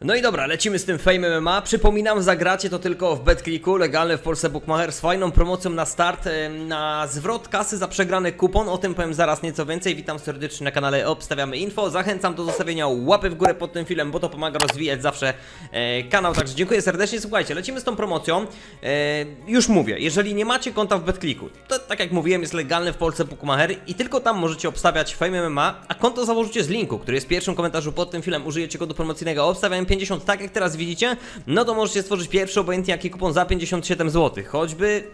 No i dobra, lecimy z tym Fame MMA. Przypominam, zagracie to tylko w BetClicku, legalne w Polsce Bookmacher z fajną promocją na start, na zwrot kasy za przegrany kupon. O tym powiem zaraz nieco więcej. Witam serdecznie na kanale Obstawiamy Info. Zachęcam do zostawienia łapy w górę pod tym filmem, bo to pomaga rozwijać zawsze e, kanał. Także dziękuję serdecznie. Słuchajcie, lecimy z tą promocją. E, już mówię, jeżeli nie macie konta w BetClicku, to tak jak mówiłem, jest legalny w Polsce Bookmacher i tylko tam możecie obstawiać Fame MMA, a konto założycie z linku, który jest w pierwszym komentarzu pod tym filmem. Użyjecie kodu promocyjnego Obstawiam 50, tak jak teraz widzicie, no to możecie stworzyć pierwszy obojętnie jaki kupon za 57 zł. Choćby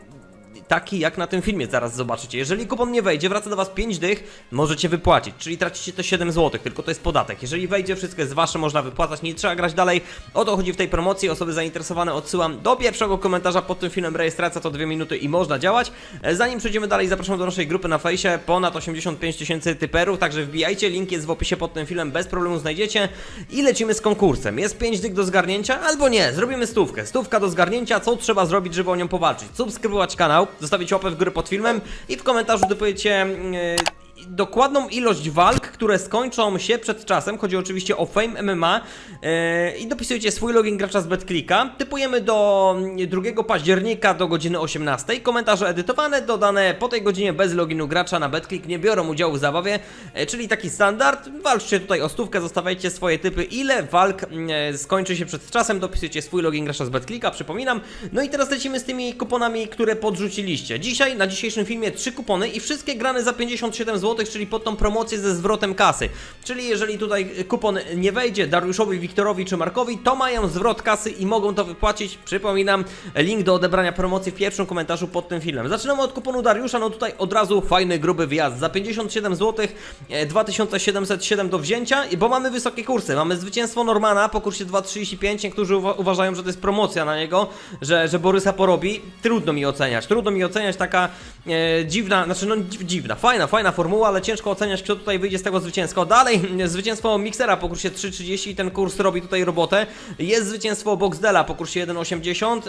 taki jak na tym filmie zaraz zobaczycie. Jeżeli kupon nie wejdzie, wraca do Was 5 dych, możecie wypłacić, czyli tracicie te 7 zł, tylko to jest podatek. Jeżeli wejdzie, wszystko jest Wasze, można wypłacać, nie trzeba grać dalej. O to chodzi w tej promocji, osoby zainteresowane odsyłam do pierwszego komentarza pod tym filmem, rejestracja to 2 minuty i można działać. E, Zanim przejdziemy dalej, zapraszam do naszej grupy na fejsie, ponad 85 tysięcy typerów, także wbijajcie, link jest w opisie pod tym filmem, bez problemu znajdziecie i lecimy z konkursem. Jest 5 dyk do zgarnięcia, albo nie, zrobimy stówkę. Stówka do zgarnięcia, co trzeba zrobić, żeby o nią powalczyć? Subskrybować kanał, zostawić łapę w górę pod filmem i w komentarzu dopowiecie yy, dokładną ilość walk, które skończą się przed czasem. Chodzi oczywiście o Fame MMA yy, i dopisujecie swój login gracza z BetClicka. Typujemy do mm, 2 października do godziny 18. Komentarze edytowane, dodane po tej godzinie bez loginu gracza na BetClick nie biorą udziału w zabawie, yy, czyli taki standard. Walczcie tutaj o stówkę, zostawiajcie swoje typy, ile walk yy, skończy się przed czasem. Dopisujecie swój login gracza z BetClicka, przypominam. No i teraz lecimy z tymi kuponami, które podrzuciliście. Dzisiaj na dzisiejszym filmie trzy kupony i wszystkie grane za 57 zł, czyli pod tą promocję ze zwrotem kasy. Czyli jeżeli tutaj kupon nie wejdzie Dariuszowi, Wiktorowi czy Markowi, to mają zwrot kasy i mogą to wypłacić. Przypominam, link do odebrania promocji w pierwszym komentarzu pod tym filmem. Zaczynamy od kuponu Dariusza, no tutaj od razu fajny, gruby wjazd. Za 57 zł, e, 2707 do wzięcia, bo mamy wysokie kursy. Mamy zwycięstwo Normana po kursie 2,35. Niektórzy uwa uważają, że to jest promocja na niego, że, że Borysa porobi. Trudno mi oceniać. Trudno mi oceniać taka e, dziwna, znaczy no dziw- dziwna, fajna, fajna formuła, ale ciężko oceniać, kto tutaj wyjdzie z tego zwycięsko. Dalej, zwycięstwo Mixera po kursie 3,30 i ten kurs robi tutaj robotę. Jest zwycięstwo Boxdela po kursie 1,80.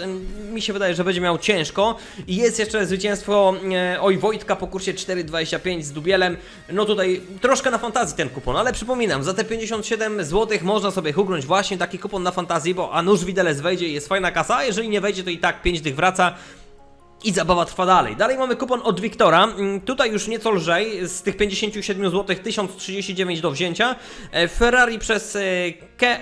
Mi się wydaje, że będzie miał ciężko. I jest jeszcze zwycięstwo e, Oj Wojtka po kursie 4,25 z Dubielem. No tutaj troszkę na fantazji ten kupon, ale przypominam, za te 57 zł można sobie hugnąć właśnie taki kupon na fantazji, bo a nuż widelec wejdzie i jest fajna kasa, jeżeli nie wejdzie, to i tak 5 dych wraca. I zabawa trwa dalej. Dalej mamy kupon od Wiktora. Mm, Tutaj już nieco lżej. Z tych 57 zł 1039 do wzięcia. E, Ferrari przez e,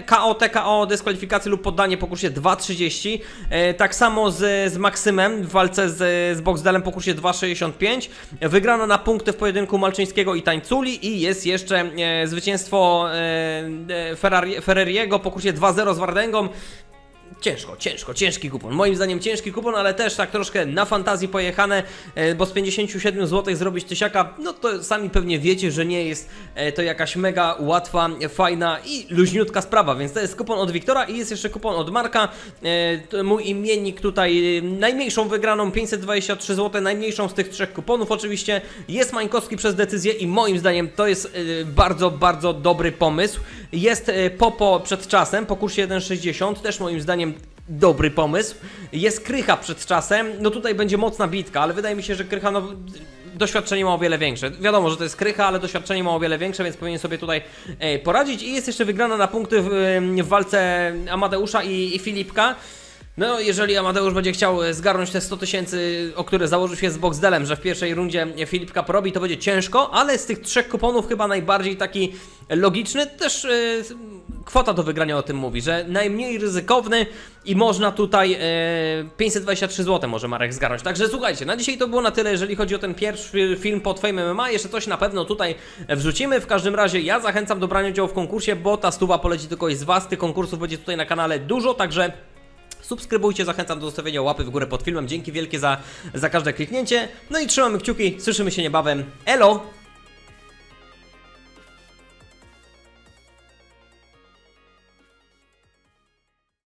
KO, TKO, dyskwalifikację lub poddanie po kursie 2,30. E, Tak samo z, z Maksymem w walce z, z Boxdelem po kursie 2,65. Wygrana na punkty w pojedynku Malczyńskiego i Tańculi. I jest jeszcze zwycięstwo Ferrari, Ferrariego po kursie 2,0 z Wardęgą. Ciężko, ciężko, ciężki kupon. Moim zdaniem ciężki kupon, ale też tak troszkę na fantazji pojechane, e, bo z 57 zł zrobić tysiaka, no to sami pewnie wiecie, że nie jest e, to jakaś mega łatwa, fajna i luźniutka sprawa, więc to jest kupon od Wiktora i jest jeszcze kupon od Marka. E, Mój imiennik tutaj najmniejszą wygraną 523 zł, najmniejszą z tych trzech kuponów oczywiście jest Mańkowski przez decyzję i moim zdaniem to jest bardzo, bardzo dobry pomysł. Jest Popo przed czasem po kursie 1,60, też moim zdaniem dobry pomysł. Jest Krycha przed czasem, no tutaj będzie mocna bitka, ale wydaje mi się, że Krycha no, doświadczenie ma o wiele większe. Wiadomo, że to jest Krycha, ale doświadczenie ma o wiele większe, więc powinien sobie tutaj e, poradzić. I jest jeszcze wygrana na punkty w, w walce Amadeusza i, i Filipka. No, jeżeli Amadeusz będzie chciał e, zgarnąć te 100 tysięcy, o które założył się z Boxdelem, że w pierwszej rundzie Filipka porobi, to będzie ciężko, ale z tych trzech kuponów chyba najbardziej taki logiczny, też e, kwota do wygrania o tym mówi, że najmniej ryzykowny i można tutaj e, 523 zł może Marek zgarnąć. Także słuchajcie, na dzisiaj to było na tyle, jeżeli chodzi o ten pierwszy film pod Fame MMA. Jeszcze coś na pewno tutaj wrzucimy. W każdym razie ja zachęcam do brania udziału w konkursie, bo ta stuwa poleci do kogoś z Was. Tych konkursów będzie tutaj na kanale dużo, także Subskrybujcie, zachęcam do zostawienia łapy w górę pod filmem. Dzięki wielkie za, za każde kliknięcie. No i trzymamy kciuki, słyszymy się niebawem. Elo!